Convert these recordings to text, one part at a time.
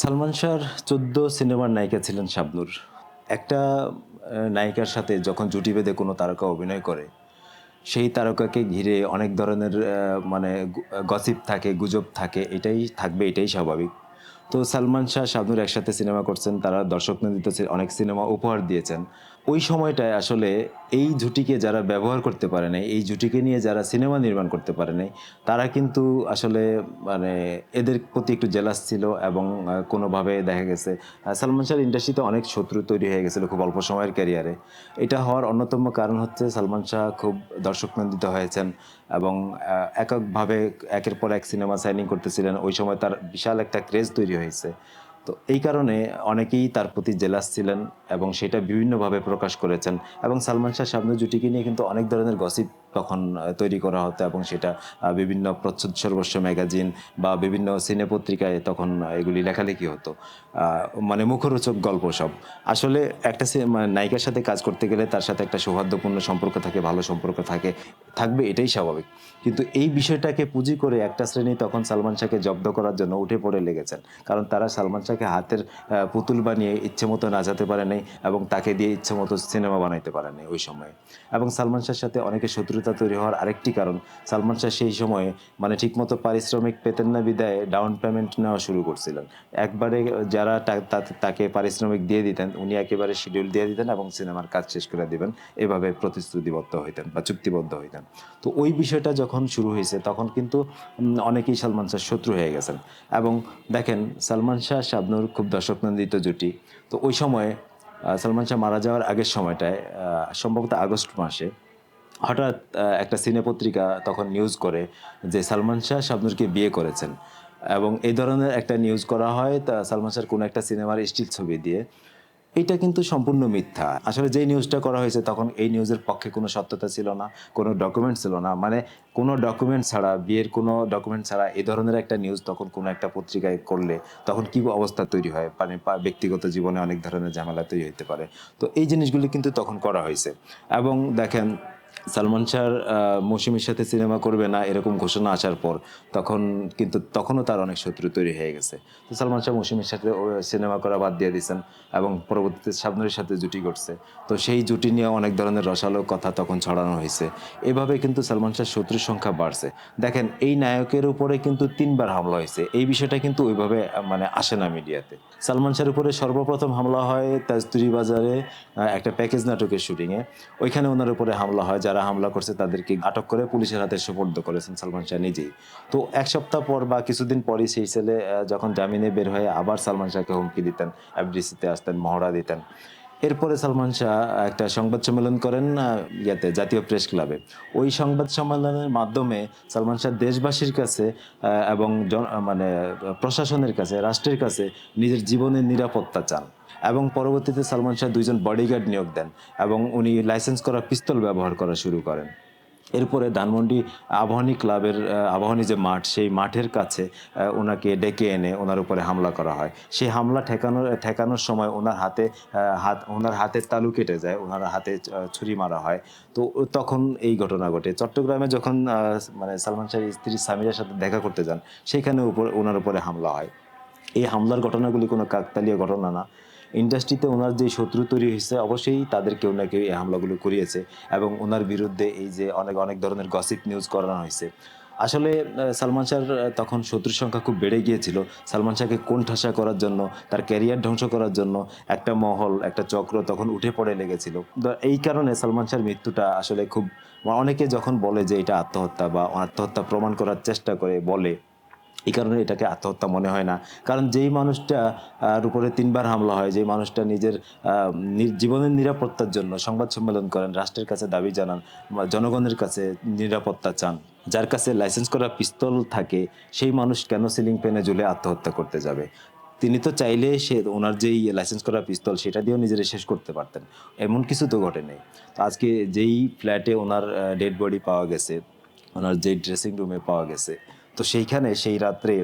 সালমান শাহর চোদ্দ সিনেমার নায়িকা ছিলেন শাবনুর। একটা নায়িকার সাথে যখন জুটি বেঁধে কোনো তারকা অভিনয় করে, সেই তারকাকে ঘিরে অনেক ধরনের মানে গসিপ থাকে, গুজব থাকে, এটাই থাকবে, এটাই স্বাভাবিক। তো সালমান শাহ, শাবনুর একসাথে সিনেমা করছেন, তারা দর্শক নন্দিত অনেক সিনেমা উপহার দিয়েছেন। ওই সময়টায় আসলে এই জুটিকে যারা ব্যবহার করতে পারে নাই, এই জুটিকে নিয়ে যারা সিনেমা নির্মাণ করতে পারে নাই, তারা কিন্তু আসলে মানে এদের প্রতি একটু জেলাস ছিল এবং কোনোভাবে দেখা গেছে সালমান শাহর ইন্ডাস্ট্রিতে অনেক শত্রু তৈরি হয়ে গেছিল খুব অল্প সময়ের ক্যারিয়ারে এটা হওয়ার অন্যতম কারণ হচ্ছে সালমান শাহ খুব দর্শক নন্দিত হয়েছেন এবং এককভাবে একের পর এক সিনেমা সাইনিং করতেছিলেন। ওই সময় তার বিশাল একটা ক্রেজ তৈরি হয়েছে। তো এই কারণে অনেকেই তার প্রতি জেলাস ছিলেন এবং সেটা বিভিন্নভাবে প্রকাশ করেছেন এবং সালমান শাহ শাবনু জুটিকে নিয়ে কিন্তু অনেক ধরনের গসিপ তখন তৈরি করা হতো এবং সেটা বিভিন্ন প্রচ্ছদ সর্বস্ব ম্যাগাজিন বা বিভিন্ন সিনে পত্রিকায় তখন এগুলি লেখালেখি হতো। মানে মুখরোচক গল্প সব। আসলে একটা মানে নায়িকার সাথে কাজ করতে গেলে তার সাথে একটা সৌহার্দ্যপূর্ণ সম্পর্ক থাকে, ভালো সম্পর্ক থাকে, থাকবে এটাই স্বাভাবিক। কিন্তু এই বিষয়টাকে পুঁজি করে একটা শ্রেণি তখন সালমান শাহকে জব্দ করার জন্য উঠে পড়ে লেগেছেন। কারণ তারা সালমান শাহকে হাতের পুতুল বানিয়ে ইচ্ছে মতো নাচাতে পারে নাই এবং তাকে দিয়ে ইচ্ছে মতো সিনেমা বানাইতে পারে নাই ওই সময়ে। এবং সালমান শাহর সাথে অনেকে শত্রুতা তৈরি হওয়ার আরেকটি কারণ। সালমান শাহ সেই সময়ে মানে ঠিকমতো পারিশ্রমিক পেতেন না, বিদায় ডাউন পেমেন্ট নেওয়া শুরু করছিলেন। একবারে যারা তাকে পারিশ্রমিক দিয়ে দিতেন, উনি একেবারে শিডিউল দিয়ে দিতেন এবং সিনেমার কাজ শেষ করে দিবেন। এভাবে প্রতিশ্রুতিবদ্ধ হইতেন বা চুক্তিবদ্ধ হইতেন। তো ওই বিষয়টা যখন শুরু হয়েছে, তখন কিন্তু অনেকেই সালমান শাহ শত্রু হয়ে গেছেন। এবং দেখেন, সালমান শাহ শাবনুর খুব দর্শকনন্দিত জুটি। তো ওই সময়ে সালমান শাহ মারা যাওয়ার আগের সময়টায় সম্ভবত আগস্ট মাসে হঠাৎ একটা সিনে পত্রিকা তখন নিউজ করে যে সালমান শাহ শাবনুরকে বিয়ে করেছেন। এবং এই ধরনের একটা নিউজ করা হয়, তা সালমান শাহর কোনো একটা সিনেমার স্টিল ছবি দিয়ে। এটা কিন্তু সম্পূর্ণ মিথ্যা। আসলে যেই নিউজটা করা হয়েছে, তখন এই নিউজের পক্ষে কোনো সত্যতা ছিল না, কোনো ডকুমেন্ট ছিল না। মানে কোনো ডকুমেন্ট ছাড়া, বিয়ের কোনো ডকুমেন্ট ছাড়া এই ধরনের একটা নিউজ তখন কোনো একটা পত্রিকায় করলে তখন কি অবস্থা তৈরি হয়? মানে ব্যক্তিগত জীবনে অনেক ধরনের ঝামেলা তৈরি হতে পারে। তো এই জিনিসগুলি কিন্তু তখন করা হয়েছে। এবং দেখেন সালমান শাহর মৌসুমীর সাথে সিনেমা করবে না এরকম ঘোষণা আসার পর, তখন কিন্তু তখনও তার অনেক শত্রু তৈরি হয়ে গেছে। তো সালমান শাহ মৌসুমীর সাথে সিনেমা করা বাদ দিয়ে দিয়েছেন এবং পরবর্তীতে শাবনুরের সাথে জুটি করছে তো সেই জুটি নিয়ে অনেক ধরনের রসালো কথা তখন ছড়ানো হয়েছে। এভাবে কিন্তু সালমান শাহর শত্রুর সংখ্যা বাড়ছে। দেখেন, এই নায়কের উপরে কিন্তু তিনবার হামলা হয়েছে। এই বিষয়টা কিন্তু ওইভাবে মানে আসে না মিডিয়াতে। সালমান শাহর উপরে সর্বপ্রথম হামলা হয় তাজতুরি বাজারে একটা প্যাকেজ নাটকের শুটিংয়ে। ওইখানে ওনার উপরে হামলা হয়। যারা হামলা করছে তাদেরকে আটক করে পুলিশের হাতে সুপর্দ করেছেন সালমান শাহ নিজেই। তো এক সপ্তাহ পর বা কিছুদিন পরই সেই ছেলে যখন জামিনে বের হয়ে আবার সালমান শাহকে হুমকি দিতেন এফডিসিতে আসতেন, মহড়া দিতেন। এরপরে সালমান শাহ একটা সংবাদ সম্মেলন করেন ইয়াতে, জাতীয় প্রেস ক্লাবে। ওই সংবাদ সম্মেলনের মাধ্যমে সালমান শাহ দেশবাসীর কাছে এবং মানে প্রশাসনের কাছে, রাষ্ট্রের কাছে নিজের জীবনের নিরাপত্তা চান এবং পরবর্তীতে সালমান শাহ দুইজন বডিগার্ড নিয়োগ দেন এবং উনি লাইসেন্স করা পিস্তল ব্যবহার করা শুরু করেন। এরপরে ধানমন্ডি আবাহনী ক্লাবের আবাহনী যে মাঠ, সেই মাঠের কাছে ওনাকে ডেকে এনে ওনার উপরে হামলা করা হয়। সেই হামলা ঠেকানোর ঠেকানোর সময় ওনার হাতে হাত, ওনার হাতের তালু কেটে যায়, ওনার হাতে ছুরি মারা হয়। তো তখন এই ঘটনা ঘটে। চট্টগ্রামে যখন মানে সালমান শাহের স্ত্রী সামিরার সাথে দেখা করতে যান, সেখানে উপর, ওনার উপরে হামলা হয়। এই হামলার ঘটনাগুলি কোনো কাকতালীয় ঘটনা না। ইন্ডাস্ট্রিতে ওনার যে শত্রু তৈরি হয়েছে, অবশ্যই তাদের কেউ না কেউ এই হামলাগুলো করিয়েছে এবং ওনার বিরুদ্ধে এই যে অনেক অনেক ধরনের গসিপ নিউজ করানো হয়েছে। আসলে সালমান শাহর তখন শত্রুর সংখ্যা খুব বেড়ে গিয়েছিল। সালমান শাহকে কোণঠাসা করার জন্য, তার ক্যারিয়ার ধ্বংস করার জন্য একটা মহল, একটা চক্র তখন উঠে পড়ে লেগেছিল। এই কারণে সালমান শাহর মৃত্যুটা আসলে খুব, অনেকে যখন বলে যে এটা আত্মহত্যা বা আত্মহত্যা প্রমাণ করার চেষ্টা করে, বলে এই কারণে এটাকে আত্মহত্যা মনে হয় না। কারণ যেই মানুষটা আহ, উপরে তিনবার হামলা হয় যেই মানুষটা নিজের জীবনের নিরাপত্তার জন্য সংবাদ সম্মেলন করেন রাষ্ট্রের কাছে দাবি জানান জনগণের কাছে নিরাপত্তা চান যার কাছে লাইসেন্স করা পিস্তল থাকে সেই মানুষ কেন সিলিং ফ্যানে ঝুলে আত্মহত্যা করতে যাবে? তিনি তো চাইলে সে ওনার যেই লাইসেন্স করা পিস্তল সেটা দিয়েও নিজের শেষ করতে পারতেন। এমন কিছু তো ঘটে নেই। তো আজকে যেই ফ্ল্যাটে ওনার ডেড বডি পাওয়া গেছে ওনার যেই ড্রেসিং রুমে পাওয়া গেছে তো সেইখানে সেই রাত্রে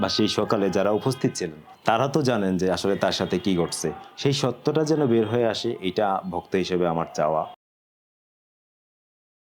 বা সেই সকালে যারা উপস্থিত ছিলেন, তারা তো জানেন যে আসলে তার সাথে কি ঘটছে। সেই সত্যটা যেন বের হয়ে আসে, এটা ভক্ত হিসেবে আমার চাওয়া।